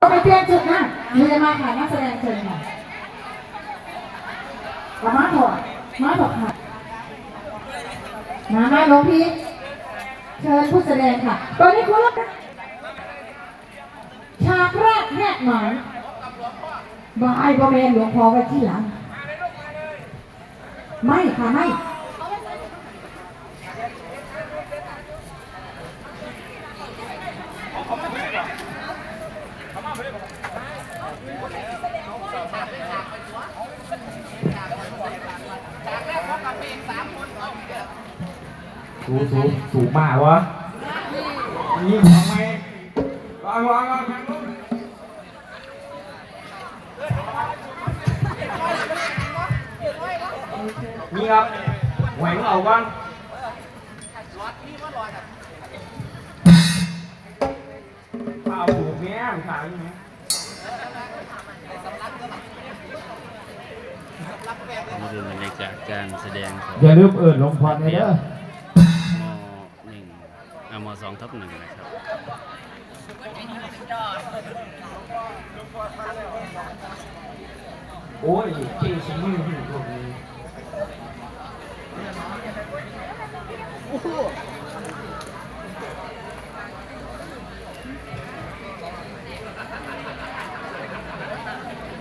ก็ไปเปลี่ยนจุดนะมีจะมาค่ะนักแสดงเชิญค่ะมามาถอดมาถอดค่ะมามาลวงพี่เชิญผู้แสดงค่ะ ตอนนี้คุณรับฉากแรกแหกหมายบายบอแมนหลวงพ่อไว้ที่หลัง ไม่ค่ะไม่ สูงสูงสูงมากวะนี่ของไหมวางวางวางวางลงนี่ครับแหวงเอาบ้าง ข้าวสูงเนี้ยขายอยู่ไหมมาดูบรรยากาศการแสดงของอย่าลืมเอิญลงพรเลยเด้อมหนึ่งอ่ามสองทับหนึ่งนะครับโอ้ยเจ๊ชิมืออยู่ตรงนี้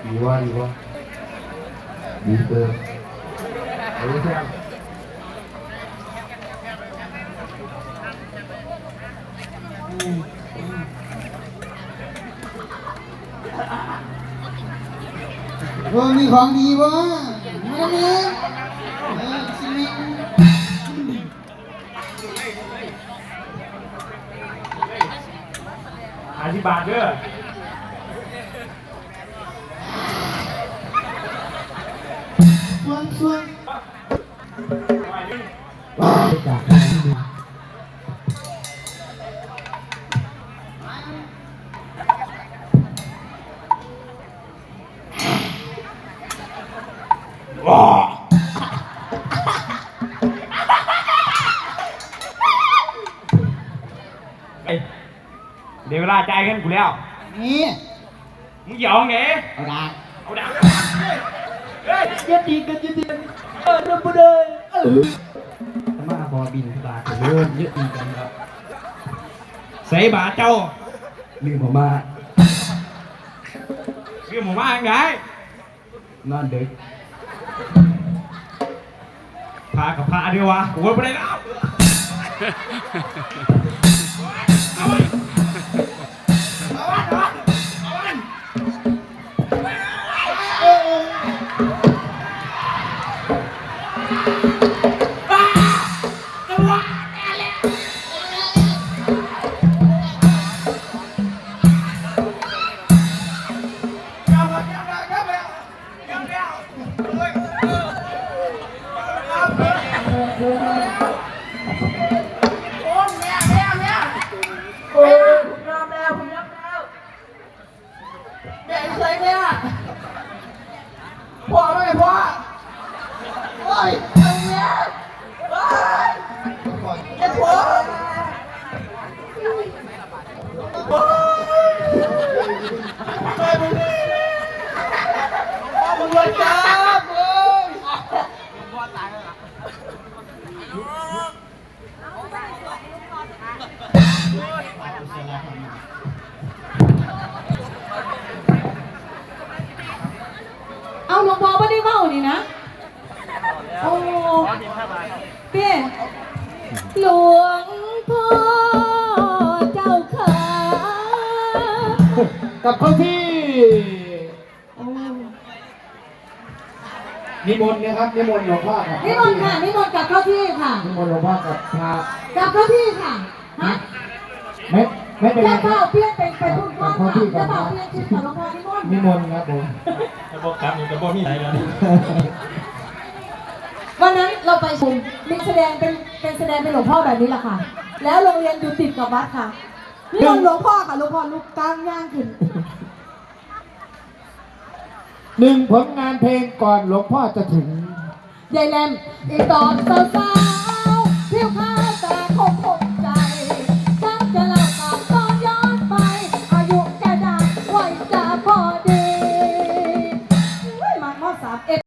ดีว่าดีว่าดีเกินเอาไว้แค่เออมีของดีวะไม่ได้มีเออสิมีหาที่บาทเด้อ เดี๋ยวเวลาจ่ายเงินกูแล้ว นี่มึงหยองไงเอาดาบเอาดักเฮ้ยยัดดีกันยัดดีกัน เออรับดเออมาบอบินบาทเริ่มเยอะอีกแล้วครับใส่บาทเจ้าลืมผมมาเรื่องหมูมาจังไงนอนดึกพากับพาดียววะโอ้ยไม่ได้แล้ว เอาหลวงพ่อไม่ได้เมานี่นะ โอ้เปี้ยหลวงพ่อเจ้าขากับเข้าที่โอ้นิมนต์นะครับนิมนต์หลวงพ่อครับนิมนต์ค่ะนิมนต์กลับเข้าที่ค่ะนิมนต์หลวงพ่อกับพระกลับเข้าที่ค่ะฮะ ไม่ไม่เป็นไรแค่คเป้ารับเปี้ยนเป็นเป็นพุ่งพ่อค่ะแค่เป้าเปี้ยนชื่อของหลวงพ่อนิมนต์นิมนต์ครับผมจะบอกครับอยู่กับบ่มีไหนแล้ววันนั้นเราไปชมมีแสดงเป็นเป็นแสดงเป็นหลวงพ่อแบบนี้แหละค่ะ แล้วโรงเรียนอยู่ติดกับวัดค่ะนิมนต์หลวงพ่อค่ะหลวงพ่อลูกกลางย่างขึ้น หนึ่งผลงานเพลงก่อนหลวงพ่อจะถึง ยายแลมอีตอนสาวๆเที่ยวข้าวตา สามเอ็ด